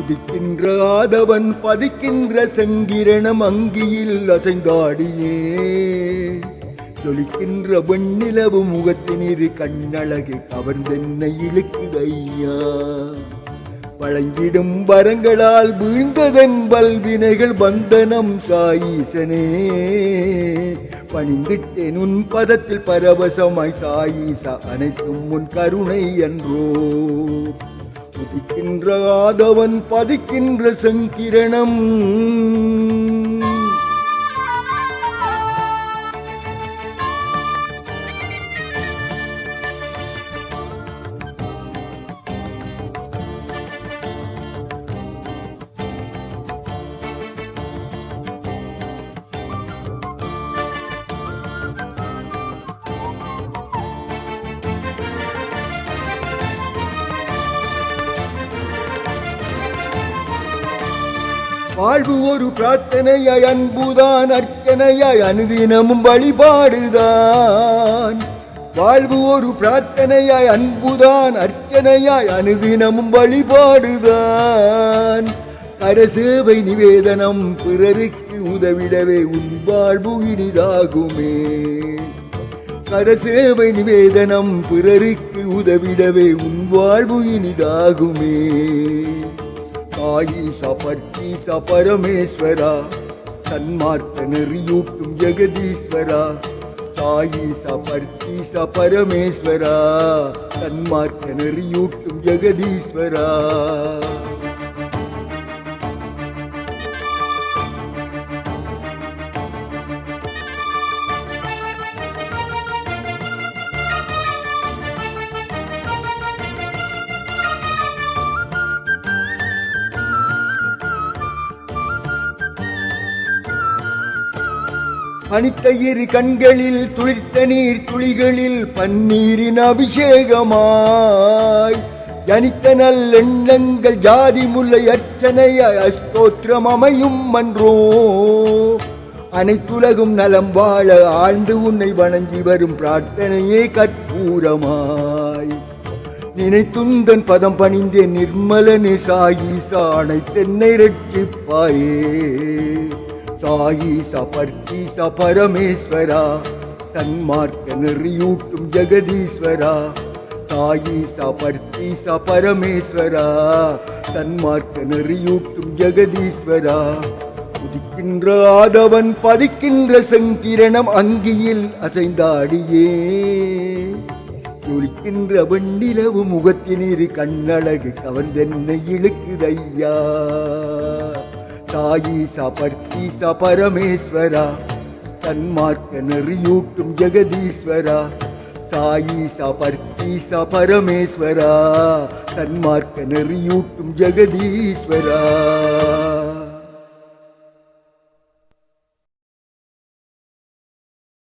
குதிக்கின்ற ஆதவன் பதிக்கின்ற செங்கிரணம் அங்கியில் அசைந்தாடியே. ஜொலிக்கின்ற வெண்ணிலவு முகத்தினிரு கண்ணழகு கவர்ந்தென்னை இழுக்குதையா. வழங்கிடும் வரங்களால் வீழ்ந்ததன் வல்வினைகள் வந்தனம் சாயீசனே. பணிந்திட்டேன் உன் பதத்தில் பரவசமாய் சாயீசா அனைத்தும் உன் கருணை என்றோ. உதிக்கின்ற ஆதவன் பதிக்கின்ற சங்கிரணம். வாழ்வு ஒரு பிரார்த்தனையாய் அன்புதான் அர்ச்சனையாய் அனுதினமும் வழிபாடுதான். வாழ்வு ஒரு பிரார்த்தனையாய் அன்புதான் அர்ச்சனையாய் அனுதினமும் வழிபாடுதான். கரசேவை நிவேதனம் பிறருக்கு உதவிடவே உன் வாழ்வு இனிதாகுமே. கரசேவை நிவேதனம் பிறருக்கு உதவிடவே உன் வாழ்வு இனிதாகுமே. ஆயிஷா சபர்த்தி பரமேஸ்வரா சன்மார்க்க நெறியூட்டும் ஜெகதீஸ்வரா சாயி சபர்த்தி பரமேஸ்வரா சன்மார்க்க நெறியூட்டும் ஜெகதீஸ்வரா. பனித்தயிர் கண்களில் துளிர்த்த நீர் துளிகளில் பன்னீரின் அபிஷேகமாய். ஜனித்த நல்லெண்ணங்கள் ஜாதி முல்லை அர்ச்சனை அஸ்தோத்திரம் அமையும் மன்றோ அனைத்துலகும் நலம் வாழ ஆழ்ந்து உன்னை வணங்கி வரும் பிரார்த்தனையே கற்பூரமாய். நினைத்துந்தன் பதம் பணிந்தே நிர்மலனே சாயீசா அனைத்தென்னை ரட்சிப்பாயே. சாயீசா பர்த்தீசா பரமேஸ்வரா தன்மார்க்க நெறியூட்டும் ஜெகதீஸ்வரா. சாயீசா பர்த்தீசா பரமேஸ்வரா தன்மார்க்க நெறியூட்டும் ஜெகதீஸ்வரா. உதிக்கின்ற ஆதவன் பதிக்கின்ற செங்கிரணம் அங்கியில் அசைந்த அடியே துளிக்கின்ற வெண்ணிலவு முகத்தினிரு கண்ணழகு கவர்ந்தென்னை இழுக்குதையா. தாயீசா பர்த்தீசா பரமேஸ்வரா. தன்மார்க்க நெறியூட்டும் ஜெகதீஸ்வரா. சாயீசா பர்த்தீசா பரமேஸ்வரா. தன்மார்க்க நெறியூட்டும் ஜெகதீஸ்வரா.